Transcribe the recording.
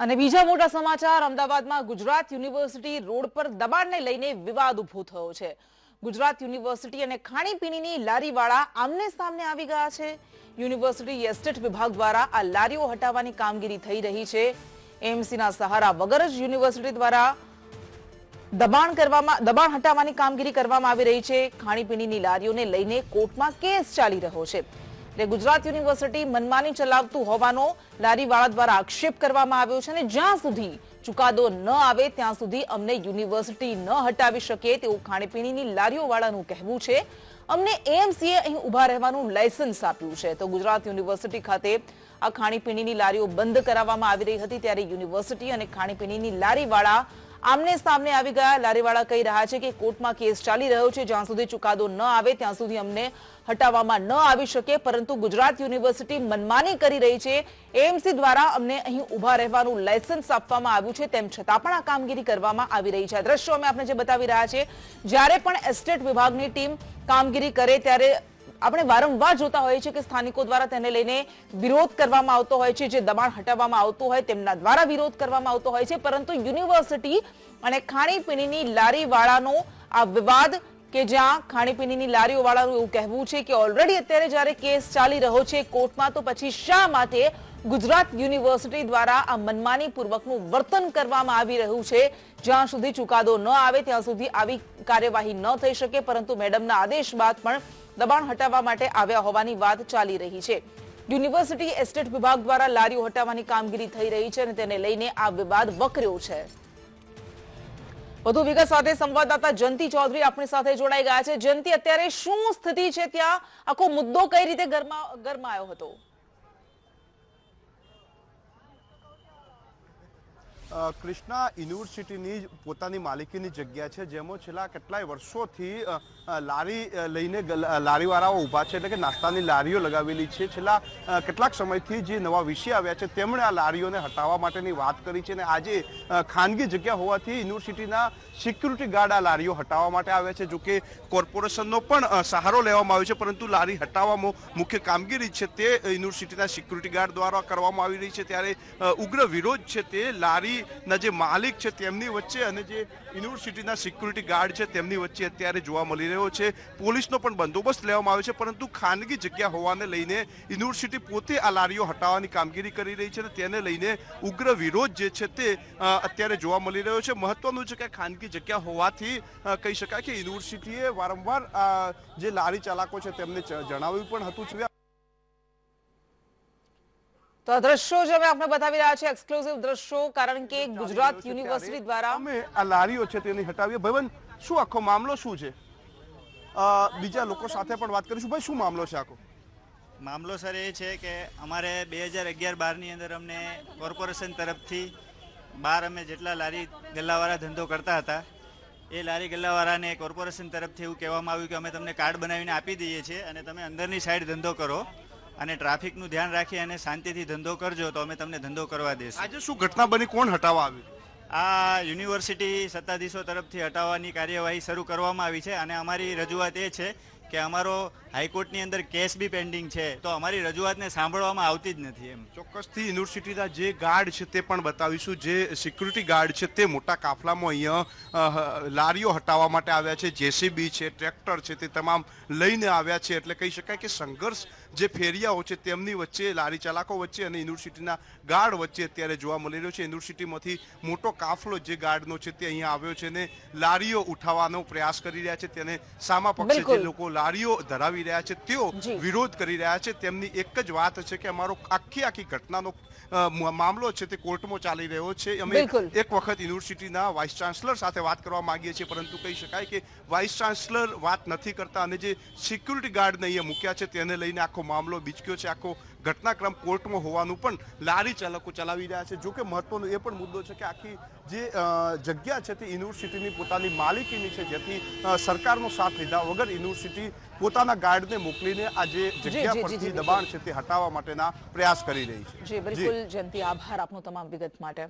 અને બીજા મોટા સમાચાર, અમદાવાદમાં ગુજરાત યુનિવર્સિટી રોડ પર દબાણને લઈને વિવાદ ઊભો થયો છે. ગુજરાત યુનિવર્સિટી અને ખાણીપીણીની લારીવાળા આમને સામને આવી ગયા છે. યુનિવર્સિટી એસ્ટેટ વિભાગ દ્વારા આ લારીઓ હટાવવાની કામગીરી થઈ રહી છે. એમસીના સહારા વગર જ યુનિવર્સિટી દ્વારા દબાણ કરવામાં, દબાણ હટાવવાની કામગીરી કરવામાં આવી રહી છે. ખાણીપીણીની લારીઓને લઈને કોર્ટમાં કેસ ચાલી રહ્યો છે. એટલે ગુજરાત યુનિવર્સિટી મનમાની ચલાવતું હોવાનો લારીવાળા દ્વારા આક્ષેપ કરવામાં આવ્યો છે અને જ્યાં સુધી ચુકાદો ન આવે, ત્યાં સુધી અમને યુનિવર્સિટી ન હટાવી શકે તેવું ખાણીપીણીની લારીઓવાળાનું કહેવું છે. અમને એએમસીએ અહીં ઊભા રહેવાનું લાયસન્સ આપ્યું છે. તો ગુજરાત યુનિવર્સિટી ખાતે આ ખાણીપીણીની લારીઓ બંધ કરાવવામાં આવી રહી હતી, ત્યારે યુનિવર્સિટી અને ખાણીપીણીની લારીવાળા આમને સામને આવી ગયા. લારીવાળા કહી રહ્યા છે કે કોર્ટમાં કેસ ચાલી રહ્યો છે. જ્યાં સુધી ચુકાદો ન આવે, ત્યાં સુધી અમને હટાવવામાં ન આવી શકે. પરંતુ ગુજરાત યુનિવર્સિટી મનમાની કરી રહી છે. એએમસી દ્વારા અમને અહીં ઊભા રહેવાનું લાયસન્સ આપવામાં આવ્યું છે. તેમ છતાં પણ આ કામગીરી કરવામાં આવી રહી છે. આ દ્રશ્યો અમે આપણે જે બતાવી રહ્યા છે, જ્યારે પણ એસ્ટેટ વિભાગની ટીમ કામગીરી કરે, ત્યારે આપણે વારંવાર જોતા હોઈએ છીએ કે સ્થાનિકો દ્વારા તેને લઈને વિરોધ કરવામાં આવતો હોય છે, જે દબાણ હટાવવામાં આવતું હોય તેમના દ્વારા વિરોધ કરવામાં આવતો હોય છે, પરંતુ યુનિવર્સિટી અને ખાણીપીણીની લારીવાળાનો આ વિવાદ કે જ્યાં ખાણીપીણીની લારીઓ વાળાનું એવું કહેવું છે કે ઓલરેડી અત્યારે જ્યારે કેસ ચાલી રહ્યો છે કોર્ટમાં, તો પછી શા માટે ગુજરાત યુનિવર્સિટી દ્વારા આ મનમાની પૂર્વકનું વર્તન કરવામાં આવી રહ્યું છે? જ્યાં સુધી ચુકાદો ન આવે, ત્યાં સુધી આવી કાર્યવાહી ન થઈ શકે, પરંતુ મેડમના આદેશ બાદ પણ દબાણ હટાવવા માટે આવ્યા હોવાની વાત ચાલી રહી છે. યુનિવર્સિટી એસ્ટેટ વિભાગ દ્વારા લારીઓ હટાવવાની કામગીરી થઈ રહી છે અને તેને લઈને આ વિવાદ વકર્યો છે. વધુ વિગત સાથે સંવાદદાતા જયંતિ ચૌધરી આપણી સાથે જોડાઈ ગયા છે. જયંતિ, અત્યારે શું સ્થિતિ છે ત્યાં? આખો મુદ્દો કઈ રીતે ગરમા, ગરમાયો હતો? કૃષ્ણા યુનિવર્સિટીની પોતાની માલિકીની જગ્યા છે, જેમાં છેલ્લા કેટલાય વર્ષોથી લારી લઈને લારીવાળાઓ ઊભા છે, એટલે કે નાસ્તાની લારીઓ લગાવેલી છે. છેલ્લા કેટલાક સમયથી જે નવા વિષય આવ્યા છે, તેમણે આ લારીઓને હટાવવા માટેની વાત કરી છે અને આજે ખાનગી જગ્યા હોવાથી યુનિવર્સિટીના સિક્યુરિટી ગાર્ડ આ લારીઓ હટાવવા માટે આવ્યા છે. જોકે કોર્પોરેશનનો પણ સહારો લેવામાં આવ્યો છે, પરંતુ લારી હટાવવામાં મુખ્ય કામગીરી છે તે યુનિવર્સિટીના સિક્યુરિટી ગાર્ડ દ્વારા કરવામાં આવી રહી છે. ત્યારે ઉગ્ર વિરોધ છે તે લારીના જે માલિક છે તેમની વચ્ચે અને જે યુનિવર્સિટીના સિક્યુરિટી ગાર્ડ છે તેમની વચ્ચે અત્યારે જોવા મળી રહ્યો છે. પોલીસનો પણ બંદોબસ્ત લેવામાં આવ્યો છે, પરંતુ ખાનગી જગ્યા હોવાને લઈને યુનિવર્સિટી પોતે આ લારીઓ હટાવવાની કામગીરી કરી રહી છે અને તેને લઈને ઉગ્ર વિરોધ જે છે તે અત્યારે જોવા મળી રહ્યો છે. મહત્વનું છે કે ખાનગી જગ્યા હોવાથી કહી શકાય કે યુનિવર્સિટીએ વારંવાર જે લારી ચાલકો છે તેમને જણાવ્યું પણ હતું છે તો આ દ્રશ્યો જે અમે આપને બતાવી રહ્યા છે એક્સક્લુઝિવ દ્રશ્યો કારણ કે ગુજરાત યુનિવર્સિટી દ્વારા અમે આ લારીઓ છે તેની હટાવીએ. ભવન શું આખો મામલો શું છે? બીજા લોકો સાથે પણ વાત કરીશું. ભાઈ શું મામલો છે આખો? મામલો સર એ છે કે અમારે બે હજાર અગિયાર બારની અંદર અમને કોર્પોરેશન તરફથી બાર અમે જેટલા લારી ગલ્લાવાળા ધંધો કરતા હતા એ લારી ગલ્લાવાળાને કોર્પોરેશન તરફથી એવું કહેવામાં આવ્યું કે અમે તમને કાર્ડ બનાવીને આપી દઈએ છીએ અને તમે અંદરની સાઈડ ધંધો કરો. અને ટ્રાફિકનું ધ્યાન રાખી અને શાંતિથી ધંધો કરજો તો અમે તમને ધંધો કરવા દેશું. આજે શું ઘટના બની? કોણ હટાવવા આવ્યું આ યુનિવર્સિટી સત્તાધીશો તરફથી હટાવવાની કાર્યવાહી શરૂ કરવામાં આવી છે અને અમારી રજૂઆત એ છે કે અમારો હાઈકોર્ટની અંદર કેસ બી પેન્ડિંગ છે તો અમારી રજૂઆતને સાંભળવામાં આવતી જ નથી એમ. ચોક્કસથી યુનિવર્સિટીના જે ગાર્ડ છે તે પણ બતાવીશું. જે સિક્યુરિટી ગાર્ડ છે તે મોટા કાફલામાં અહીંયા લારીઓ હટાવવા માટે આવ્યા છે. જેસીબી છે ટ્રેક્ટર છે તે તમામ લઈને આવ્યા છે. એટલે કહી શકાય કે સંઘર્ષ જે ફેરિયાઓ છે તેમની વચ્ચે લારી ચાલકો વચ્ચે અને યુનિવર્સિટીના ગાર્ડ વચ્ચે અત્યારે જોવા મળી રહ્યો છે. યુનિવર્સિટીમાંથી મોટો કાફલો જે ગાર્ડનો છે તે અહીંયા આવ્યો છે અને લારીઓ ઉઠાવવાનો પ્રયાસ કરી રહ્યા છે. તેને સામા પક્ષે જે. લોકો લારીઓ ધરાવી રહ્યા છે. તેઓ વિરોધ કરી રહ્યા છે. તેમની એક જ વાત છે કે અમારો આખી આખી ઘટનાનો મામલો છે તે કોર્ટમાં ચાલી રહ્યો છે. અમે એક વખત યુનિવર્સિટીના વાઇસ ચાન્સલર સાથે વાત કરવા માંગીએ છીએ પરંતુ કહી શકાય કે વાઇસ ચાન્સલર વાત નથી કરતા અને જે સિક્યુરિટી ગાર્ડને અહીંયા મૂક્યા છે તેને લઈને આખો મામલો બીચક્યો છે આખો ઘટનાક્રમ કોર્ટમાં હોવાનું પણ લારી ચાલકો ચલાવી રહ્યા છે. જોકે મહત્વનો એ પણ મુદ્દો છે કે આખી જે જગ્યા છે તે યુનિવર્સિટીની પોતાની માલિકીની છે જેથી સરકારનો સાથ લીધા વગર યુનિવર્સિટી પોતાના ગાર્ડને મોકલીને આ જે જગ્યા પરથી દબાણ છે તે હટાવવા માટેના પ્રયાસ કરી રહી છે. જી બિલકુલ જયંતિ આભાર આપનો તમામ વિગત માટે.